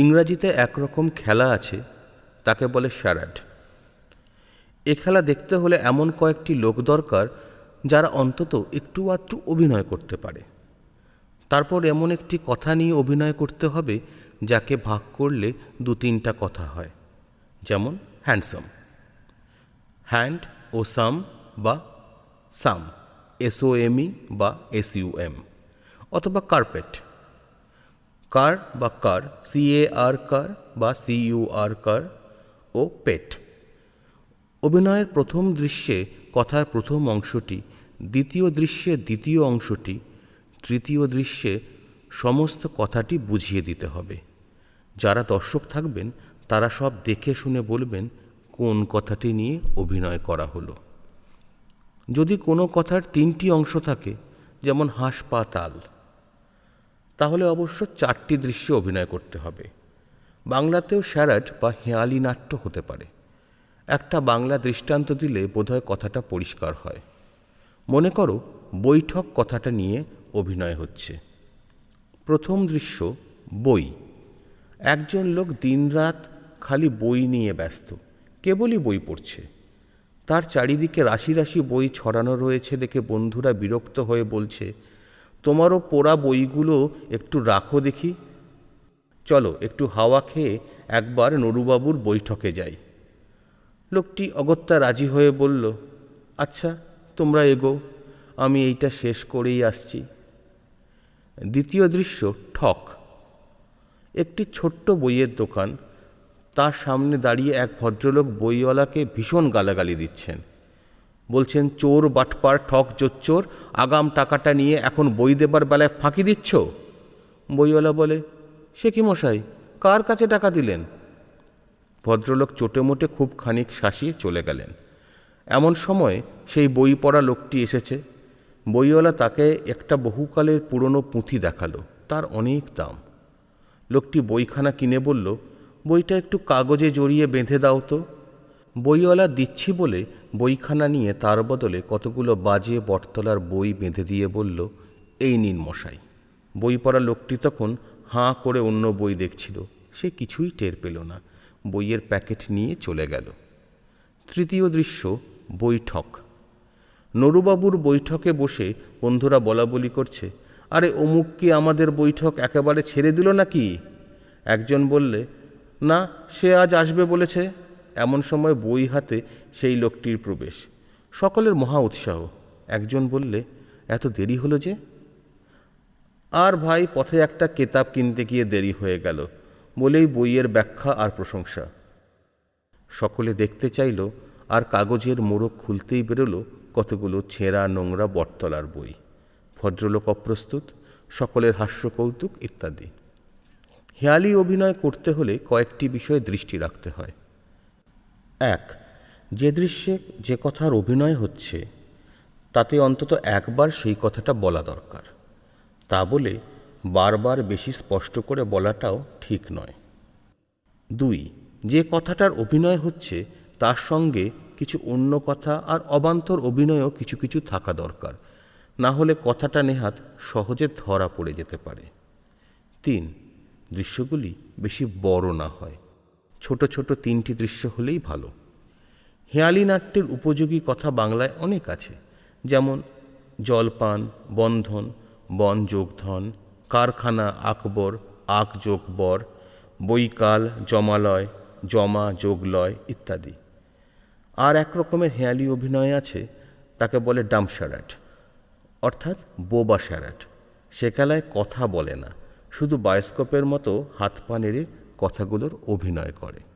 ইংরাজিতে একরকম খেলা আছে, তাকে বলে শ্যারাড। এ খেলা দেখতে হলে এমন কয়েকটি লোক দরকার যারা অন্তত একটু আধটু অভিনয় করতে পারে। তারপর এমন একটি কথা নিয়ে অভিনয় করতে হবে যাকে ভাগ করলে দু তিনটা কথা হয়, যেমন হ্যান্ডসাম। হ্যান্ড ও সাম বা সাম এসওএমই বা এসইউএম অথবা কার্পেট। কার বা কার সিএ আর কার বা সিইউ আর কার ও পেট। অভিনয়ের প্রথম দৃশ্যে কথার প্রথম অংশটি, দ্বিতীয় দৃশ্যে দ্বিতীয় অংশটি, তৃতীয় দৃশ্যে সমস্ত কথাটি বুঝিয়ে দিতে হবে। যারা দর্শক থাকবেন, তারা সব দেখে শুনে বলবেন, কোন কথাটি নিয়ে অভিনয় করা হলো। যদি কোনো কথার তিনটি অংশ থাকে, যেমন হাসপাতাল তাহলে অবশ্য চারটি দৃশ্যে অভিনয় করতে হবে। বাংলাতেও স্যারাট বা হেঁয়ালি নাট্য হতে পারে। একটা বাংলা দৃষ্টান্ত দিলে বোধহয় কথাটা পরিষ্কার হয়। মনে করো, বৈঠক কথাটা নিয়ে অভিনয় হচ্ছে। প্রথম দৃশ্য, বই। একজন লোক দিনরাত খালি বই নিয়ে ব্যস্ত, কেবলই বই পড়ছে। তার চারিদিকে রাশি রাশি বই ছড়ানো রয়েছে দেখে বন্ধুরা বিরক্ত হয়ে বলছে তোমারও পড়া বইগুলো একটু রাখো দেখি। চলো, একটু হাওয়া খেয়ে একবার নরুবাবুর বৈঠকে যাই। লোকটি অগত্যা রাজি হয়ে বলল আচ্ছা তোমরা এগো, আমি এইটা শেষ করেই আসছি। দ্বিতীয় দৃশ্য, ঠক। একটি ছোট্ট বইয়ের দোকান। তার সামনে দাঁড়িয়ে এক ভদ্রলোক বইওয়ালাকে ভীষণ গালাগালি দিচ্ছেন। বলছেন, চোর বাটপার, ঠক জোচ্চোর, আগাম টাকাটা নিয়ে এখন বই দেবার বেলায় ফাঁকি দিচ্ছ? বইওয়ালা বলে, সে কি মশাই, কার কাছে টাকা দিলেন? ভদ্রলোক চোটে মোটে খুব খানিক শাসিয়ে চলে গেলেন। এমন সময় সেই বই পড়া লোকটি এসেছে। বইওয়ালা তাকে একটা বহুকালের পুরনো পুঁথি দেখাল, তার অনেক দাম। লোকটি বইখানা কিনে বলল, বইটা একটু কাগজে জড়িয়ে বেঁধে দাও তো। বইওয়ালা দিচ্ছি বলে বইখানা নিয়ে তার বদলে কতগুলো বাজে বটতলার বই বেঁধে দিয়ে বলল, এই নিন মশাই। বই পড়া লোকটি তখন হাঁ করে অন্য বই দেখছিল, সে কিছুই টের পেল না, বইয়ের প্যাকেট নিয়ে চলে গেল। তৃতীয় দৃশ্য, বৈঠক। নরুবাবুর বৈঠকে বসে বন্ধুরা বলা বলি করছে, আরে অমুক কি আমাদের বৈঠক একেবারে ছেড়ে দিল নাকি? একজন বললে, না, সে আজ আসবে বলেছে। এমন সময় বই হাতে সেই লোকটির প্রবেশ। সকলের মহা উৎসাহ। একজন বললে, এত দেরি হলো যে? আর ভাই, পথে একটা কেতাব কিনতে গিয়ে দেরি হয়ে গেল। বলেই বইয়ের ব্যাখ্যা আর প্রশংসা। সকলে দেখতে চাইল, আর কাগজের মোড়ক খুলতেই বেরোলো কতগুলো ছেঁড়া নোংরা বটতলার বই। ভদ্রলোক অপ্রস্তুত, সকলের হাস্য কৌতুক ইত্যাদি। হেয়ালি অভিনয় করতে হলে কয়েকটি বিষয়ে দৃষ্টি রাখতে হয়। এক, যে দৃশ্যে যে কথার অভিনয় হচ্ছে, তাতে অন্তত একবার সেই কথাটা বলা দরকার। তা বলে বারবার বেশি স্পষ্ট করে বলাটাও ঠিক নয়। দুই, যে কথাটার অভিনয় হচ্ছে, তার সঙ্গে কিছু অন্য কথা আর অবান্তর অভিনয়ও কিছু কিছু থাকা দরকার। না হলে কথাটা নেহাত সহজে ধরা পড়ে যেতে পারে। তিন, দৃশ্যগুলি বেশি বড় না হয়। ছোট ছোট তিনটি দৃশ্য হলেই ভালো। হেয়ালি নাট্যের উপযোগী কথা বাংলায় অনেক আছে, যেমন জলপান, বন্ধন, বন যোগধন কারখানা আকবর আক যোগ বর, বৈকাল, জমালয়, জমা যোগলয় ইত্যাদি। আর এক রকমের হেয়ালি অভিনয় আছে, তাকে বলে ডামস্যারাট অর্থাৎ বোবা স্যারাট সে খেলায় কথা বলে না, শুধু বায়োস্কোপের মতো হাত পা নেড়ে কথাগুলোর অভিনয় করে।